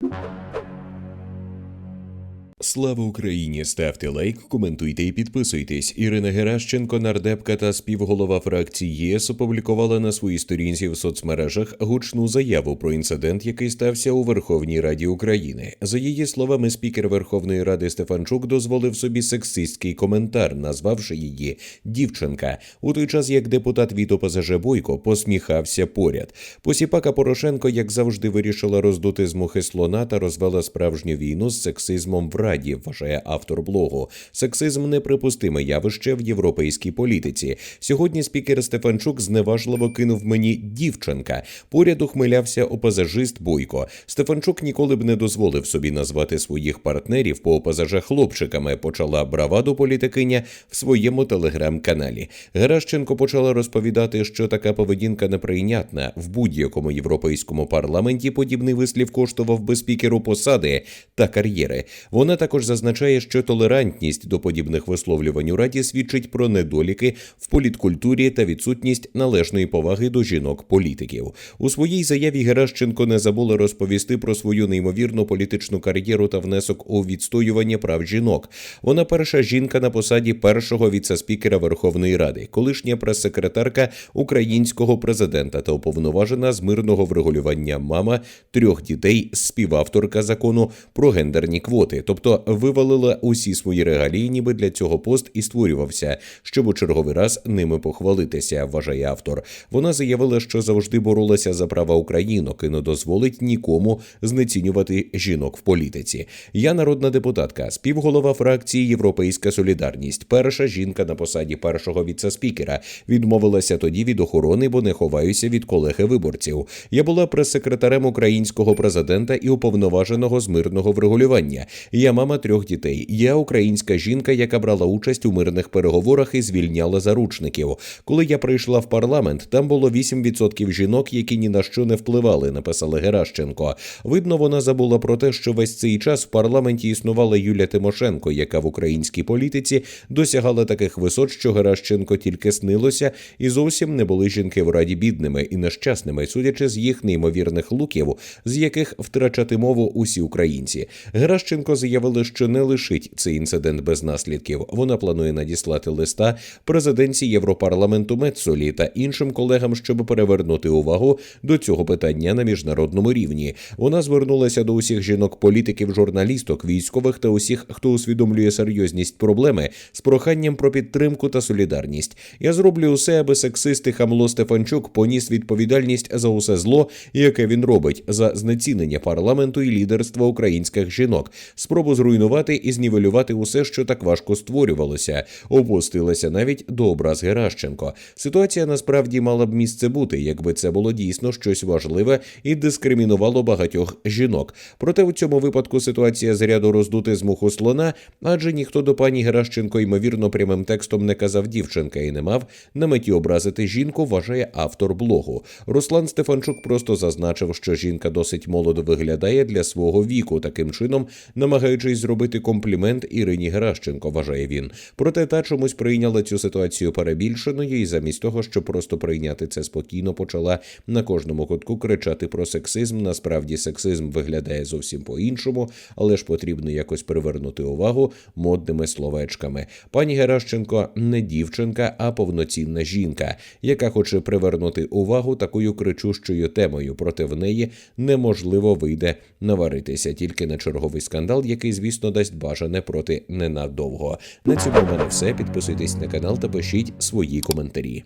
you Слава Україні! Ставте лайк, коментуйте і підписуйтесь. Ірина Геращенко, нардепка та співголова фракції ЄС опублікувала на своїй сторінці в соцмережах гучну заяву про інцидент, який стався у Верховній Раді України. За її словами, спікер Верховної Ради Стефанчук дозволив собі сексистський коментар, назвавши її дівчинка. У той час як депутат від ОПЗЖ Бойко посміхався поряд. Посіпака Порошенко, як завжди, вирішила роздути з мухи слона та розвела справжню війну з сексизмом в Раді, вважає автор блогу. Сексизм неприпустиме явище в європейській політиці. Сьогодні спікер Стефанчук зневажливо кинув мені дівчинка. Поряд ухмилявся опазажист Бойко. Стефанчук ніколи б не дозволив собі назвати своїх партнерів по ОПЗЖ хлопчиками. Почала браваду політикиня в своєму телеграм-каналі. Геращенко почала розповідати, що така поведінка неприйнятна в будь-якому європейському парламенті. Подібний вислів коштував би спікеру посади та кар'єри. Вона також зазначає, що толерантність до подібних висловлювань у раді свідчить про недоліки в політкультурі та відсутність належної поваги до жінок-політиків. У своїй заяві Геращенко не забула розповісти про свою неймовірну політичну кар'єру та внесок у відстоювання прав жінок. Вона перша жінка на посаді першого віцеспікера Верховної Ради, колишня прес-секретарка українського президента та уповноважена з мирного врегулювання мама трьох дітей, співавторка закону про гендерні квоти, тобто вивалила усі свої регалії, ніби для цього пост і створювався, щоб у черговий раз ними похвалитися, вважає автор. Вона заявила, що завжди боролася за права українок і не дозволить нікому знецінювати жінок в політиці. Я народна депутатка, співголова фракції Європейська Солідарність, перша жінка на посаді першого віцеспікера. Відмовилася тоді від охорони, бо не ховаюся від колеги виборців. Я була прес-секретарем українського президента і уповноваженого з мирного врегулювання. Я мама трьох дітей. Я українська жінка, яка брала участь у мирних переговорах і звільняла заручників. Коли я прийшла в парламент, там було 8% жінок, які ні на що не впливали, написала Геращенко. Видно, вона забула про те, що весь цей час в парламенті існувала Юля Тимошенко, яка в українській політиці досягала таких висот, що Геращенко тільки снилося, і зовсім не були жінки в раді бідними і нещасними, судячи з їх неймовірних луків, з яких втрачати мову усі українці. Геращенко заявили, що не лишить цей інцидент без наслідків. Вона планує надіслати листа президенції Європарламенту Мецолі та іншим колегам, щоб перевернути увагу до цього питання на міжнародному рівні. Вона звернулася до усіх жінок-політиків, журналісток, військових та усіх, хто усвідомлює серйозність проблеми з проханням про підтримку та солідарність. Я зроблю усе, аби сексисти Хамло Стефанчук поніс відповідальність за усе зло, яке він робить, за знецінення парламенту і лідерства українських жінок, спробу зруйнувати і знівелювати усе, що так важко створювалося. Опустилася навіть до образ Геращенко. Ситуація насправді мала б місце бути, якби це було дійсно щось важливе і дискримінувало багатьох жінок. Проте у цьому випадку ситуація з ряду роздути з муху слона, адже ніхто до пані Геращенко ймовірно прямим текстом не казав дівчинка і не мав на меті образити жінку, вважає автор блогу. Руслан Стефанчук просто зазначив, що жінка досить молодо виглядає для свого віку, таким чином намагаючись зробити комплімент Ірині Геращенко, вважає він. Проте та чомусь прийняла цю ситуацію перебільшеною, і замість того, щоб просто прийняти це спокійно, почала на кожному кутку кричати про сексизм. Насправді сексизм виглядає зовсім по-іншому, але ж потрібно якось привернути увагу модними словечками. Пані Геращенко не дівчинка, а повноцінна жінка, яка хоче привернути увагу такою кричущою темою. Проте в неї неможливо вийде наваритися тільки на черговий скандал, який, звісно, дасть бажане проти ненадовго. На цьому в мене все. Підписуйтесь на канал та пишіть свої коментарі.